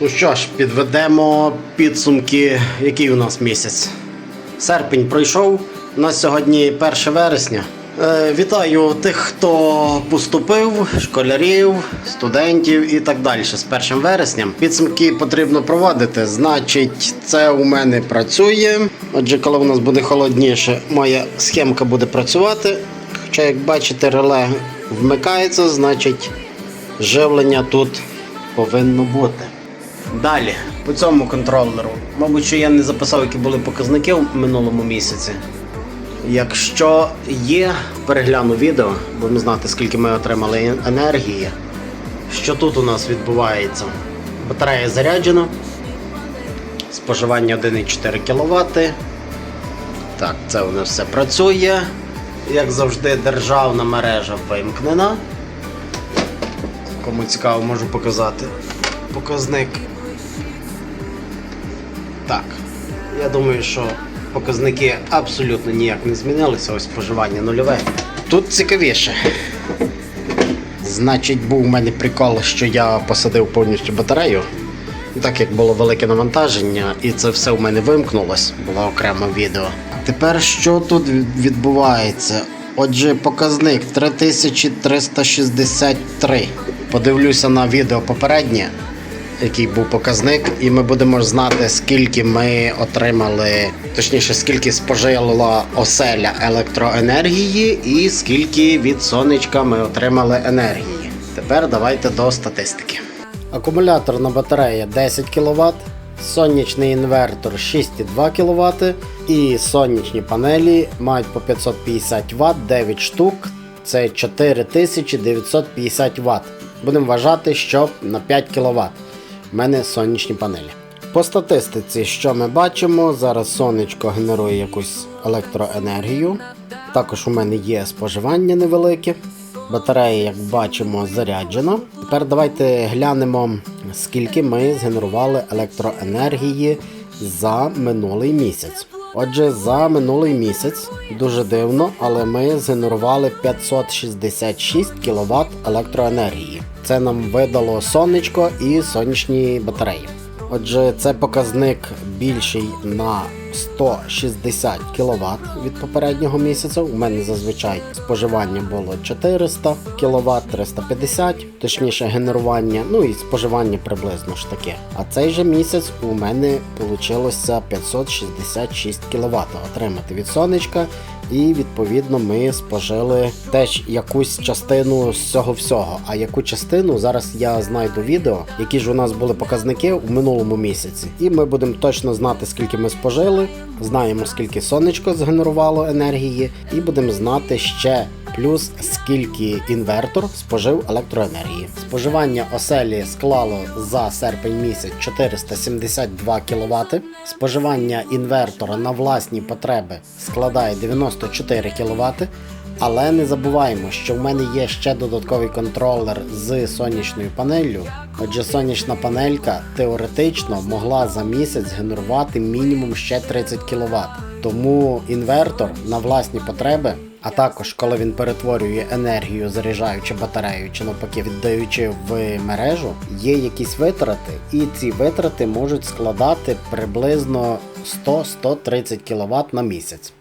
Ну що ж, підведемо підсумки, який у нас місяць. Серпень пройшов. У нас сьогодні 1 вересня. Е, вітаю тих, хто поступив, школярів, студентів і так далі з 1 вересням. Підсумки потрібно проводити. Значить, це у мене працює. Отже, коли у нас буде холодніше, моя схемка буде працювати. Хоча, як бачите, реле вмикається, значить живлення тут повинно бути. Далі, по цьому контролеру. Мабуть, що я не записав, які були показники в минулому місяці. Якщо є, перегляну відео, будемо знати, скільки ми отримали енергії. Що тут у нас відбувається? Батарея заряджена. Споживання 1,4 кВт. Так, це у нас все працює. Як завжди, державна мережа вимкнена. Кому цікаво, можу показати показник. Так. Я думаю, що показники абсолютно ніяк не змінилися. Ось споживання нульове. Тут цікавіше. Значить, був у мене прикол, що я посадив повністю батарею. Так як було велике навантаження, і це все в мене вимкнулось, було окреме відео. Тепер що тут відбувається? Отже, показник 3363. Подивлюся на відео попереднє, який був показник, і ми будемо знати, скільки ми отримали, точніше, скільки спожила оселя електроенергії і скільки від сонечка ми отримали енергії. Тепер давайте до статистики. Акумуляторна батарея 10 кВт, сонячний інвертор 6,2 кВт і сонячні панелі мають по 550 Вт 9 штук. Це 4950 Вт. Будемо вважати, що на 5 кВт. У мене сонячні панелі. По статистиці, що ми бачимо, зараз сонечко генерує якусь електроенергію. Також у мене є споживання невелике. Батарея, як бачимо, заряджена. Тепер давайте глянемо, скільки ми згенерували електроенергії за минулий місяць. Отже, за минулий місяць дуже дивно, але ми згенерували 566 кВт електроенергії. Це нам видало сонечко і сонячні батареї. Отже, це показник більший на 160 кВт від попереднього місяця. У мене зазвичай споживання було 400 кВт, 350, точніше генерування, ну і споживання приблизно ж таке. А цей же місяць у мене вийшло 566 кВт отримати від сонечка. І відповідно ми спожили теж якусь частину з цього всього. А яку частину зараз я знайду відео, які ж у нас були показники у минулому місяці. І ми будемо точно знати, скільки ми спожили, знаємо скільки сонечко згенерувало енергії, і будемо знати ще плюс скільки інвертор спожив електроенергії. Споживання оселі склало за серпень місяць 472 кВт. Споживання інвертора на власні потреби складає 94 кВт. Але не забуваємо, що в мене є ще додатковий контролер з сонячною панеллю. Отже, сонячна панелька теоретично могла за місяць генерувати мінімум ще 30 кВт. Тому інвертор на власні потреби, а також коли він перетворює енергію, заряджаючи батарею чи навпаки віддаючи в мережу, є якісь витрати, і ці витрати можуть складати приблизно 100-130 кВт на місяць.